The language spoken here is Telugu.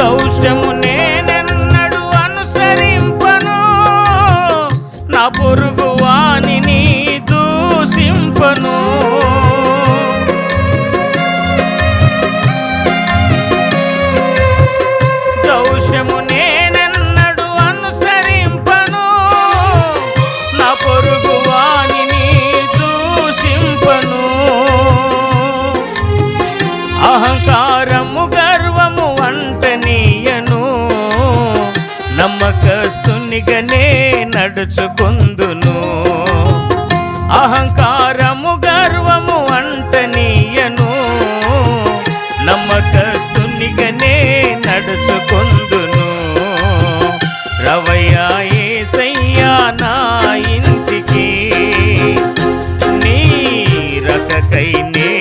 దౌష్యము నేనెన్నడు అనుసరింపను. నా పొరుగు వాణిని దూషింపను. దౌష్యము నేనెన్నడు అనుసరింపను. నా పొరుగు వాణిని దూషింపను. అహంకారముగా నమ్మకస్తునిగానే నడుచుకుందును. అహంకారము గర్వము అంటనీయను. నమ్మకస్తునిగనే నడుచుకుందును. రవయ్యా సయ్యా నా ఇంటికి నీ రకకైనే